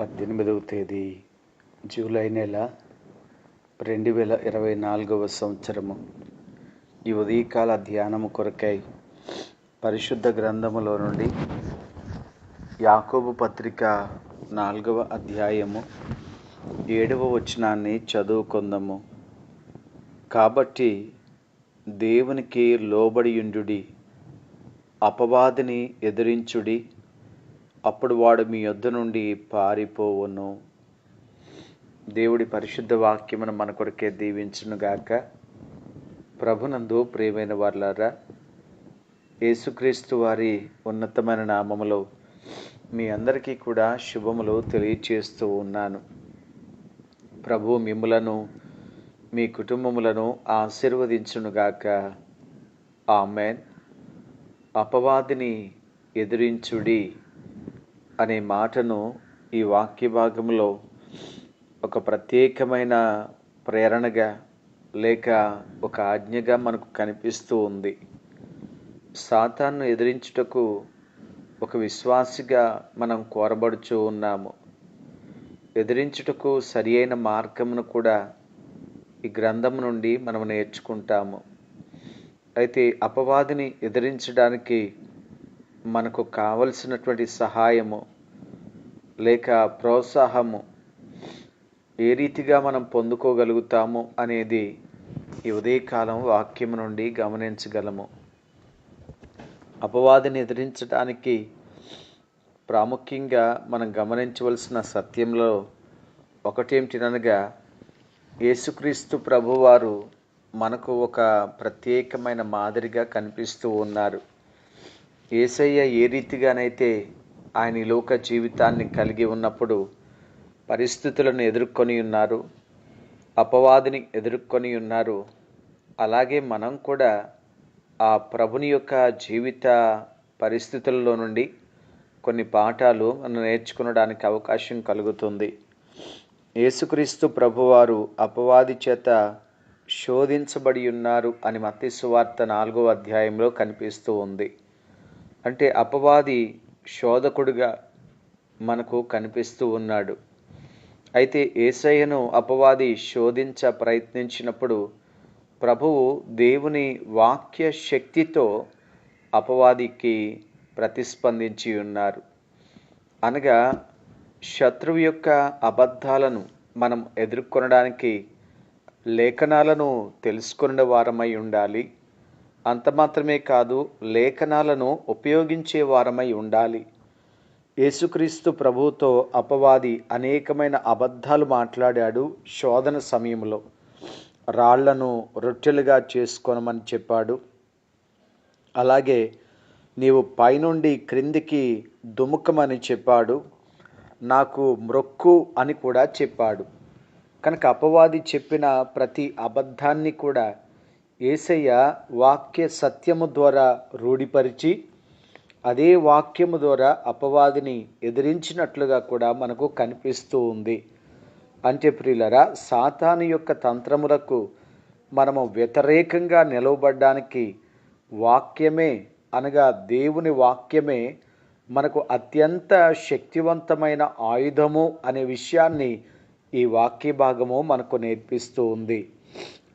పద్దెనిమిదవ తేదీ జూలై నెల రెండు వేల ఇరవై నాలుగవ సంవత్సరము. ఈ ఉదయకాల ధ్యానము కొరకై పరిశుద్ధ గ్రంథములో నుండి యాకోబు పత్రిక నాలుగవ అధ్యాయము ఏడవ వచనాన్ని చదువుకుందాము. కాబట్టి దేవునికి లోబడియుండుడి అపవాదిని ఎదిరించుడి అప్పుడు వాడు మీ యొద్ద నుండి పారిపోవును. దేవుడి పరిశుద్ధ వాక్యమును మన కొరకే దీవించునుగాక ప్రభునందు ప్రియమైన వార్లారా యేసుక్రీస్తు వారి ఉన్నతమైన నామములో మీ అందరికీ కూడా శుభములు తెలియచేస్తూ ఉన్నాను. ప్రభు మిమ్ములను మీ కుటుంబములను ఆశీర్వదించునుగాక ఆమెన్. అపవాదిని ఎదిరించుడి. అనే మాటను ఈ వాక్య భాగంలో ఒక ప్రత్యేకమైన ప్రేరణగా లేక ఒక ఆజ్ఞగా మనకు కనిపిస్తూ ఉంది. సాతాన్ను ఎదిరించుటకు ఒక విశ్వాసిగా మనం కోరబడుచూ ఉన్నాము. ఎదిరించుటకు సరి అయిన మార్గమును కూడా ఈ గ్రంథం నుండి మనం నేర్చుకుంటాము. అయితే అపవాదిని ఎదిరించడానికి మనకు కావలసినటువంటి సహాయము లేక ప్రోత్సాహము ఏ రీతిగా మనం పొందుకోగలుగుతాము అనేది ఈ ఉదయకాలం వాక్యం నుండి గమనించగలము. అపవాదిని ఎదిరించడానికి ప్రాముఖ్యంగా మనం గమనించవలసిన సత్యంలో ఒకటేమిటినగా యేసుక్రీస్తు ప్రభువారు మనకు ఒక ప్రత్యేకమైన మాదిరిగా కనిపిస్తూ ఉన్నారు. ఏసయ్య ఏ రీతిగానైతే ఆయన లోక జీవితాన్ని కలిగి ఉన్నప్పుడు పరిస్థితులను ఎదుర్కొని ఉన్నారు అపవాదిని ఎదుర్కొని ఉన్నారు అలాగే మనం కూడా ఆ ప్రభుని యొక్క జీవిత పరిస్థితుల్లో నుండి కొన్ని పాఠాలు మనం నేర్చుకునడానికి అవకాశం కలుగుతుంది. యేసుక్రీస్తు ప్రభువారు అపవాది చేత శోధించబడి ఉన్నారు అని మత్తి సువార్త నాలుగో అధ్యాయంలో కనిపిస్తూ ఉంది. అంటే అపవాది శోధకుడుగా మనకు కనిపిస్తూ ఉన్నాడు. అయితే ఏసయ్యను అపవాది శోధించ ప్రయత్నించినప్పుడు ప్రభువు దేవుని వాక్య శక్తితో అపవాదికి ప్రతిస్పందించి ఉన్నారు. అనగా శత్రువు యొక్క అబద్ధాలను మనం ఎదుర్కొనడానికి లేఖనాలను తెలుసుకున్న వారమై ఉండాలి. అంత మాత్రమే కాదు లేఖనాలను ఉపయోగించే వారమై ఉండాలి. యేసుక్రీస్తు ప్రభుతో అపవాది అనేకమైన అబద్ధాలు మాట్లాడాడు శోధన సమయంలో. రాళ్ళను రొట్టెలుగా చేసుకోనమని చెప్పాడు. అలాగే నీవు పైనుండి క్రిందికి దుముకమని చెప్పాడు. నాకు మ్రొక్కు అని కూడా చెప్పాడు. కనుక అపవాది చెప్పిన ప్రతి అబద్ధాన్ని కూడా ఏసయ్య వాక్య సత్యము ద్వారా రూఢిపరిచి అదే వాక్యము ద్వారా అపవాదిని ఎదిరించినట్లుగా కూడా మనకు కనిపిస్తూ ఉంది. అంటే ప్రియులరా సాతాను యొక్క తంత్రములకు మనము వ్యతిరేకంగా నిలవబడ్డానికి వాక్యమే అనగా దేవుని వాక్యమే మనకు అత్యంత శక్తివంతమైన ఆయుధము అనే విషయాన్ని ఈ వాక్య భాగము మనకు నేర్పిస్తూ ఉంది.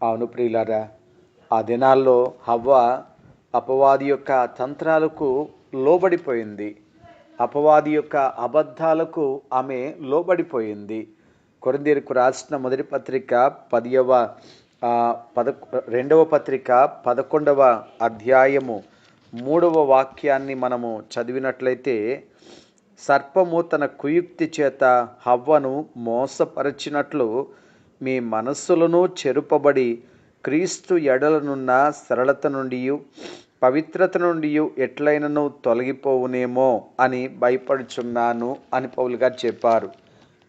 అవును ప్రియులరా ఆ దినాల్లో హవ్వ అపవాది యొక్క తంత్రాలకు లోబడిపోయింది. అపవాది యొక్క అబద్ధాలకు ఆమె లోబడిపోయింది. కొరందీరుకు రాసిన మొదటి పత్రిక పదియవ పద రెండవ పత్రిక పదకొండవ అధ్యాయము మూడవ వాక్యాన్ని మనము చదివినట్లయితే సర్పము తన కుయుక్తి చేత హవ్వను మోసపరచినట్లు మీ మనస్సులను చెరుపబడి క్రీస్తు ఎడలనున్న సరళత నుండి పవిత్రత నుండి ఎట్లయినను తొలగిపోవునేమో అని భయపడుచున్నాను అని పౌలు గారు చెప్పారు.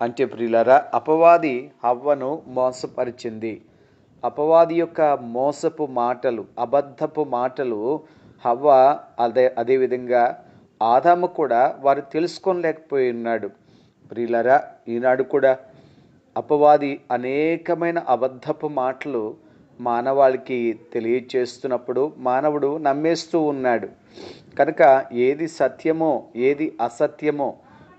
అంటే ప్రియులరా అపవాది హవ్వను మోసపరిచింది. అపవాది యొక్క మోసపు మాటలు అబద్ధపు మాటలు హవ్వ అదే అదేవిధంగా ఆదాము కూడా వారు తెలుసుకోలేకపోయి ఉన్నాడు. ప్రియులరా ఈనాడు కూడా అపవాది అనేకమైన అబద్ధపు మాటలు మానవాళికి తెలియచేస్తున్నప్పుడు మానవుడు నమ్మేస్తూ ఉన్నాడు. కనుక ఏది సత్యమో ఏది అసత్యమో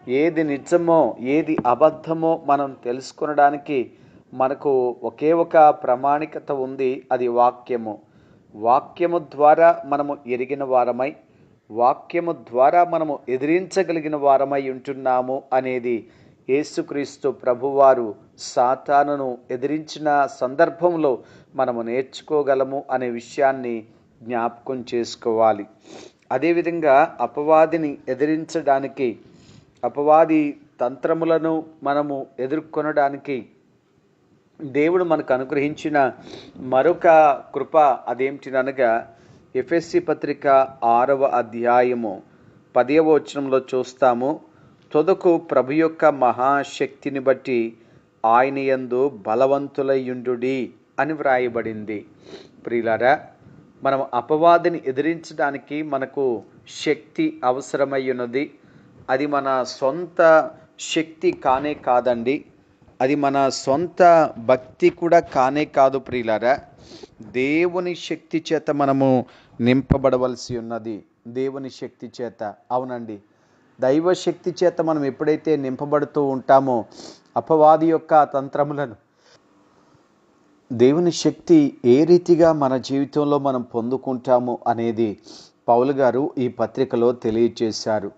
ఏది నిజమో ఏది అబద్ధమో మనం తెలుసుకొనడానికి మనకు ఒకే ఒక ప్రామాణికత ఉంది అది వాక్యము. వాక్యము ద్వారా మనము ఎరిగిన వారమై వాక్యము ద్వారా మనము ఎదిరించగలిగిన వారమై ఉంటున్నాము అనేది యేసుక్రీస్తు ప్రభువారు సాతానును ఎదిరించిన సందర్భంలో మనము నేర్చుకోగలము అనే విషయాన్ని జ్ఞాపకం చేసుకోవాలి. అదేవిధంగా అపవాదిని ఎదిరించడానికి అపవాది తంత్రములను మనము ఎదుర్కొనడానికి దేవుడు మనకు అనుగ్రహించిన మరొక కృప అదేమిటినగా ఎఫ్ఎస్సి పత్రిక ఆరవ అధ్యాయము పదవ వచనంలో చూస్తాము. తొదకు ప్రభు యొక్క మహాశక్తిని బట్టి ఆయన యందు బలవంతులయ్యుండుడి అని వ్రాయబడింది. ప్రియులారా మనం అపవాదిని ఎదిరించడానికి మనకు శక్తి అవసరమై ఉన్నది అది మన సొంత శక్తి కానే కాదండి. అది మన సొంత భక్తి కూడా కానే కాదు ప్రియులారా. దేవుని శక్తి చేత మనము నింపబడవలసి ఉన్నది. దేవుని శక్తి చేత. అవునండి. దైవ శక్తి చేత మనం ఎప్పుడైతే నింపబడుతూ ఉంటామో అపవాది యొక్క తంత్రములను దేవుని శక్తి ఏ రీతిగా మన జీవితంలో మనం పొందుకుంటాము అనేది పౌలు గారు ఈ పత్రికలో తెలియచేశారు.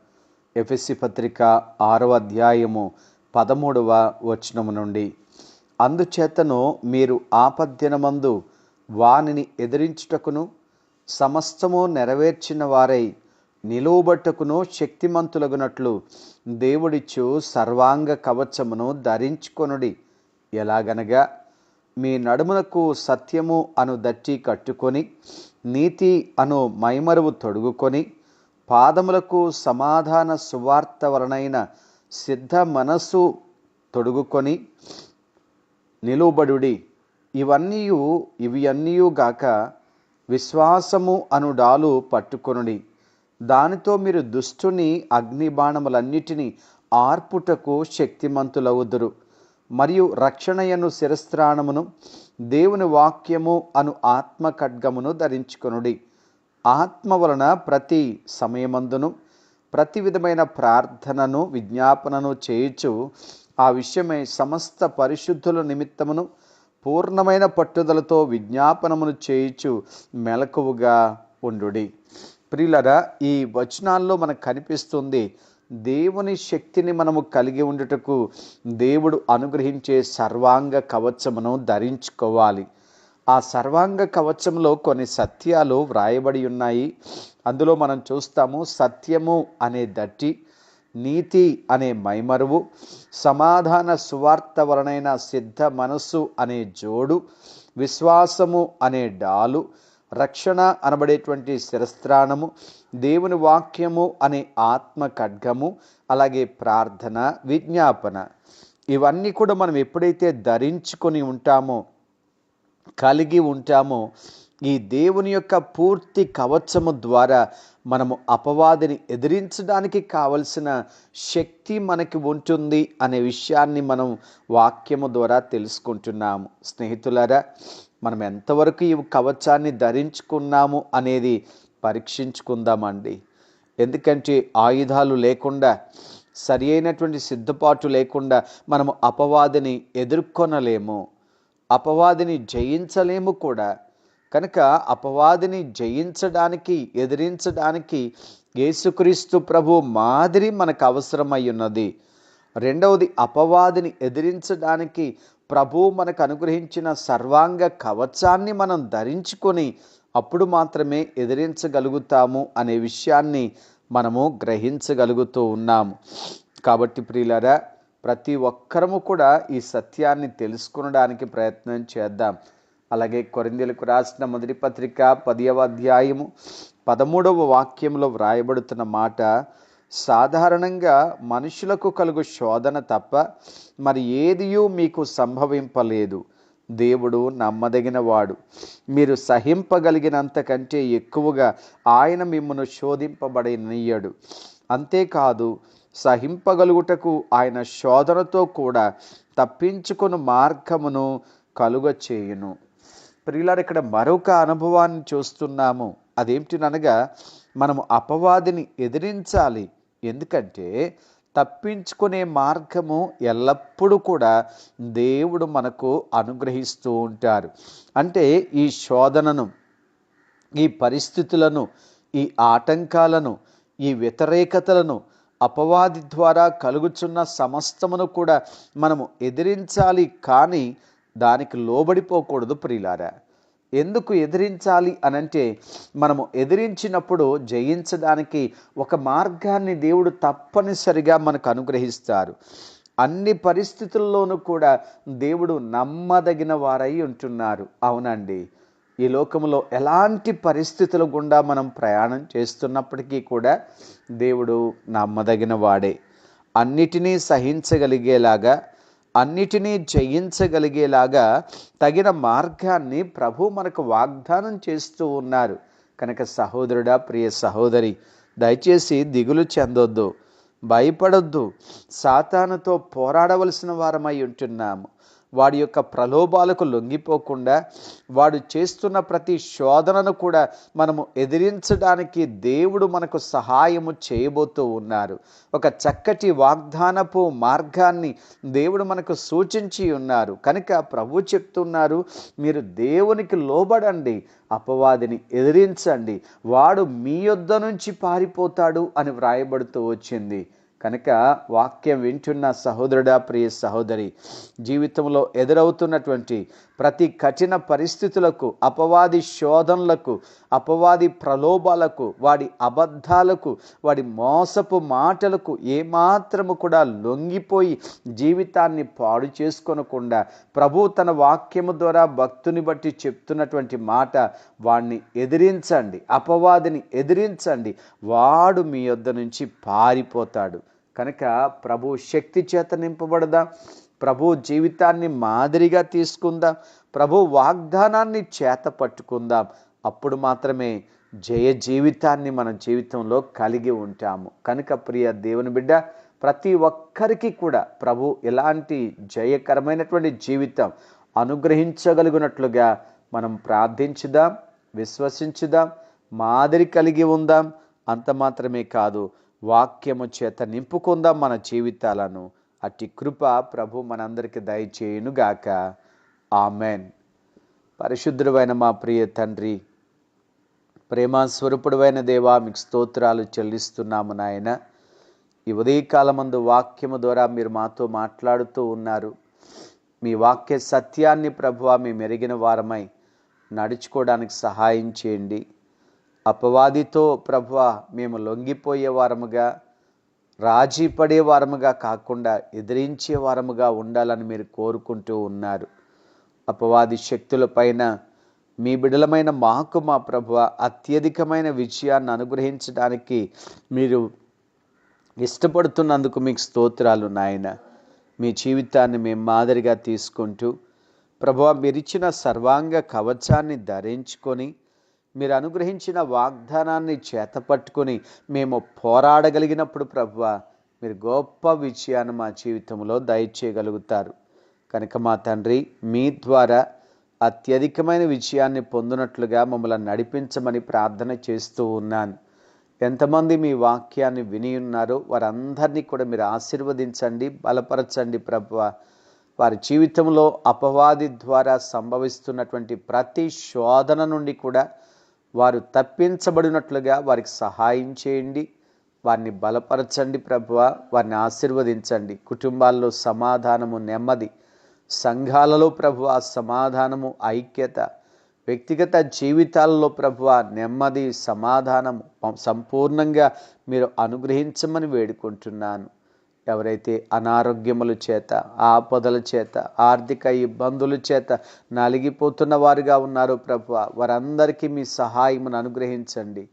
ఎఫ్ఎస్సి పత్రిక ఆరవ అధ్యాయము పదమూడవ వచనము నుండి అందుచేతను మీరు ఆపద్దినమందు వానిని ఎదిరించుటకును సమస్తము నెరవేర్చిన వారై నిలువబట్టుకును శక్తిమంతులగునట్లు దేవుడిచ్చు సర్వాంగ కవచమును ధరించుకొనుడి. ఎలాగనగా మీ నడుమునకు సత్యము అను దట్టి కట్టుకొని నీతి అను మైమరువు తొడుగుకొని పాదములకు సమాధాన సువార్త వలనైన సిద్ధ మనస్సు తొడుగుకొని నిలువబడుడి. ఇవన్నీ ఇవి అన్నీయుగాక విశ్వాసము అను డాలు పట్టుకొనుడి. దానితో మీరు దుష్టుని అగ్నిబాణములన్నిటినీ ఆర్పుటకు శక్తిమంతులవుదురు. మరియు రక్షణయను శిరస్త్రాణమును దేవుని వాక్యము అను ఆత్మ ఖడ్గమును ధరించుకొనుడి. ఆత్మ వలన ప్రతి సమయమందును ప్రతి విధమైన ప్రార్థనను విజ్ఞాపనను చేయుచు ఆ విషయమై సమస్త పరిశుద్ధుల నిమిత్తమును పూర్ణమైన పట్టుదలతో విజ్ఞాపనమును చేయుచు మెలకువగా ఉండుడి. ప్రియులరా ఈ వచనాల్లో మనకు కనిపిస్తుంది దేవుని శక్తిని మనము కలిగి ఉండుటకు దేవుడు అనుగ్రహించే సర్వాంగ కవచమును ధరించుకోవాలి. ఆ సర్వాంగ కవచంలో కొన్ని సత్యాలు వ్రాయబడి ఉన్నాయి. అందులో మనం చూస్తాము సత్యము అనే దట్టి నీతి అనే మైమరువు సమాధాన సువార్త వలనైన సిద్ధ మనస్సు అనే జోడు విశ్వాసము అనే డాలు రక్షణ అనబడేటువంటి శిరస్త్రాణము దేవుని వాక్యము అనే ఆత్మ ఖడ్గము అలాగే ప్రార్థన విజ్ఞాపన. ఇవన్నీ కూడా మనం ఎప్పుడైతే ధరించుకొని ఉంటామో కలిగి ఉంటామో ఈ దేవుని యొక్క పూర్తి కవచము ద్వారా మనము అపవాదిని ఎదిరించడానికి కావలసిన శక్తి మనకి ఉంటుంది అనే విషయాన్ని మనం వాక్యము ద్వారా తెలుసుకుంటున్నాము. స్నేహితులారా మనం ఎంతవరకు ఈ కవచాన్ని ధరించుకున్నాము అనేది పరీక్షించుకుందామండి. ఎందుకంటే ఆయుధాలు లేకుండా సరి అయినటువంటి సిద్ధపాటు లేకుండా మనము అపవాదిని ఎదుర్కొనలేము. అపవాదిని జయించలేము కూడా. కనుక అపవాదిని జయించడానికి ఎదిరించడానికి యేసుక్రీస్తు ప్రభు మాదిరి మనకు అవసరమై ఉన్నది. రెండవది అపవాదిని ఎదిరించడానికి ప్రభు మనకు అనుగ్రహించిన సర్వాంగ కవచాన్ని మనం ధరించుకొని అప్పుడు మాత్రమే ఎదిరించగలుగుతాము అనే విషయాన్ని మనము గ్రహించగలుగుతూ ఉన్నాము కాబట్టి ప్రియులరా ప్రతి ఒక్కరము కూడా ఈ సత్యాన్ని తెలుసుకునడానికి ప్రయత్నం చేద్దాం. అలాగే కొరిందెలకు రాసిన మొదటి పత్రిక పదియవ అధ్యాయము పదమూడవ వాక్యంలో వ్రాయబడుతున్న మాట సాధారణంగా మనుషులకు కలుగు శోధన తప్ప మరి ఏదియూ మీకు సంభవింపలేదు. దేవుడు నమ్మదగినవాడు. మీరు సహింపగలిగినంతకంటే ఎక్కువగా ఆయన మిమ్మను శోధింపబడనీయడు. అంతేకాదు సహింపగలుగుటకు ఆయన శోధనతో కూడా తప్పించుకుని మార్గమును కలుగ చేయును ప్రియులారు ఇక్కడ మరొక అనుభవాన్ని చూస్తున్నాము. అదేమిటినగా మనము అపవాదిని ఎదిరించాలి. ఎందుకంటే తప్పించుకునే మార్గము ఎల్లప్పుడూ కూడా దేవుడు మనకు అనుగ్రహిస్తూ ఉంటారు. అంటే ఈ శోధనను ఈ పరిస్థితులను ఈ ఆటంకాలను ఈ వ్యతిరేకతలను అపవాది ద్వారా కలుగుచున్న సమస్తమును కూడా మనము ఎదిరించాలి కానీ దానికి లోబడిపోకూడదు ప్రియులారా. ఎందుకు ఎదిరించాలి అనంటే మనము ఎదిరించినప్పుడు జయించడానికి ఒక మార్గాన్ని దేవుడు తప్పనిసరిగా మనకు అనుగ్రహిస్తారు. అన్ని పరిస్థితుల్లోనూ కూడా దేవుడు నమ్మదగిన వారై ఉంటున్నారు. అవునండి. ఈ లోకంలో ఎలాంటి పరిస్థితుల గుండా మనం ప్రయాణం చేస్తున్నప్పటికీ కూడా దేవుడు నమ్మదగిన వాడే. అన్నిటినీ సహించగలిగేలాగా అన్నిటినీ జయించగలిగేలాగా తగిన మార్గాన్ని ప్రభు మనకు వాగ్దానం చేస్తూ ఉన్నారు. కనుక సహోదరుడా ప్రియ సహోదరి దయచేసి దిగులు చెందొద్దు భయపడొద్దు. సాతానుతో పోరాడవలసిన వారమై ఉంటున్నాము. వాడి యొక్క ప్రలోభాలకు లొంగిపోకుండా వాడు చేస్తున్న ప్రతి శోధనను కూడా మనము ఎదిరించడానికి దేవుడు మనకు సహాయము చేయబోతూ ఉన్నారు. ఒక చక్కటి వాగ్దానపు మార్గాన్ని దేవుడు మనకు సూచించి ఉన్నారు. కనుక ప్రభు చెప్తున్నారు మీరు దేవునికి లోబడండి అపవాదిని ఎదిరించండి. వాడు మీ యొద్ద నుంచి పారిపోతాడు అని వ్రాయబడుతూ వచ్చింది. కనుక వాక్యం వింటున్న సహోదరుడా ప్రియ సహోదరి జీవితంలో ఎదురవుతున్నటువంటి ప్రతి కఠిన పరిస్థితులకు అపవాది శోధనలకు అపవాది ప్రలోభాలకు వాడి అబద్ధాలకు వాడి మోసపు మాటలకు ఏమాత్రము కూడా లొంగిపోయి జీవితాన్ని పాడు చేసుకోనకుండా ప్రభు తన వాక్యము ద్వారా భక్తుని బట్టి చెప్తున్నటువంటి మాట వాడిని ఎదిరించండి అపవాదిని ఎదిరించండి. వాడు మీ యొద్ద నుంచి పారిపోతాడు. కనుక ప్రభు శక్తి చేత నింపబడదాం? ప్రభు జీవితాన్ని మాదిరిగా తీసుకుందాం? ప్రభు వాగ్దానాన్ని చేత పట్టుకుందాం? అప్పుడు మాత్రమే జయ జీవితాన్ని మన జీవితంలో కలిగి ఉంటాము. కనుక ప్రియ దేవుని బిడ్డ ప్రతి ఒక్కరికి కూడా ప్రభు ఎలాంటి జయకరమైనటువంటి జీవితం అనుగ్రహించగలిగినట్లుగా మనం ప్రార్థించుదాం విశ్వసించుదాం మాదిరి కలిగి ఉందాం. అంత మాత్రమే కాదు వాక్యము చేత నింపుకుందాం మన జీవితాలను. అట్టి కృప ప్రభు మనందరికి దయచేయునుగాక. ఆమెన్. పరిశుద్ధుడైన మా ప్రియ తండ్రి ప్రేమస్వరూపుడువైన దేవా మీకు స్తోత్రాలు చెల్లిస్తున్నాము నాయన. ఈ ఉదయకాలమందు వాక్యము ద్వారా మీరు మాతో మాట్లాడుతూ ఉన్నారు. మీ వాక్య సత్యాన్ని ప్రభువ మేము ఎరిగిన వారమై నడుచుకోవడానికి సహాయం చేయండి. అపవాదితో ప్రభు మేము లొంగిపోయే వారముగా రాజీ పడే వారముగా కాకుండా ఎదిరించే వారముగా ఉండాలని మీరు కోరుకుంటూ ఉన్నారు. అపవాది శక్తులపైన మీ బిడలమైన మాకు మా ప్రభు అత్యధికమైన విజయాన్ని అనుగ్రహించడానికి మీరు ఇష్టపడుతున్నందుకు మీకు స్తోత్రాలు నాయన. మీ జీవితాన్ని మేము మాదిరిగా తీసుకుంటూ ప్రభు మీరిచ్చిన సర్వాంగ కవచాన్ని ధరించుకొని మీరు అనుగ్రహించిన వాగ్దానాన్ని చేతపట్టుకొని మేము పోరాడగలిగినప్పుడు ప్రభువ మీరు గొప్ప విజయాన్ని మా జీవితంలో దయచేయగలుగుతారు. కనుక మా తండ్రి మీ ద్వారా అత్యధికమైన విజయాన్ని పొందినట్లుగా మమ్మల్ని నడిపించమని ప్రార్థన చేస్తూ ఉన్నాను. ఎంతమంది మీ వాక్యాన్ని విని ఉన్నారో వారందరినీ కూడా మీరు ఆశీర్వదించండి బలపరచండి ప్రభువ వారి జీవితంలో అపవాది ద్వారా సంభవిస్తున్నటువంటి ప్రతి శోధన నుండి కూడా వారు తప్పించబడినట్లుగా వారికి సహాయం చేయండి. వారిని బలపరచండి ప్రభువ. వారిని ఆశీర్వదించండి. కుటుంబాల్లో సమాధానము నెమ్మది. సంఘాలలో ప్రభువ సమాధానము ఐక్యత. వ్యక్తిగత జీవితాల్లో ప్రభువ నెమ్మది సమాధానము సంపూర్ణంగా మీరు అనుగ్రహించమని వేడుకుంటున్నాను. ఎవరైతే అనారోగ్యముల చేత ఆపదల చేత ఆర్థిక ఇబ్బందుల చేత నలిగిపోతున్న వారుగా ఉన్నారో ప్రభు వారందరికీ మీ సహాయమును అనుగ్రహించండి.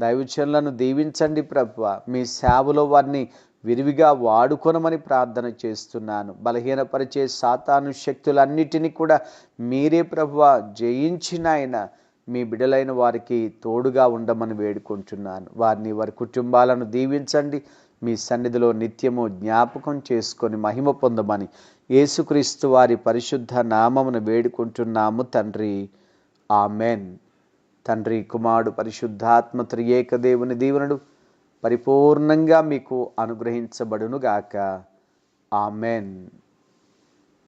దైవచనులను దీవించండి ప్రభు మీ సేవలో వారిని విరివిగా వాడుకొనమని ప్రార్థన చేస్తున్నాను. బలహీనపరిచే సాతాను శక్తులన్నిటినీ కూడా మీరే ప్రభువ జయించినాయన మీ బిడలైన వారికి తోడుగా ఉండమని వేడుకుంటున్నాను. వారిని వారి కుటుంబాలను దీవించండి. మీ సన్నిధిలో నిత్యము జ్ఞాపకం చేసుకొని మహిమ పొందమని యేసుక్రీస్తు వారి పరిశుద్ధ నామమును వేడుకుంటున్నాము తండ్రి. ఆమెన్. తండ్రి కుమారుడు పరిశుద్ధాత్మ త్రియేక దేవుని దీవెనడు పరిపూర్ణంగా మీకు అనుగ్రహించబడునుగాక. ఆమెన్.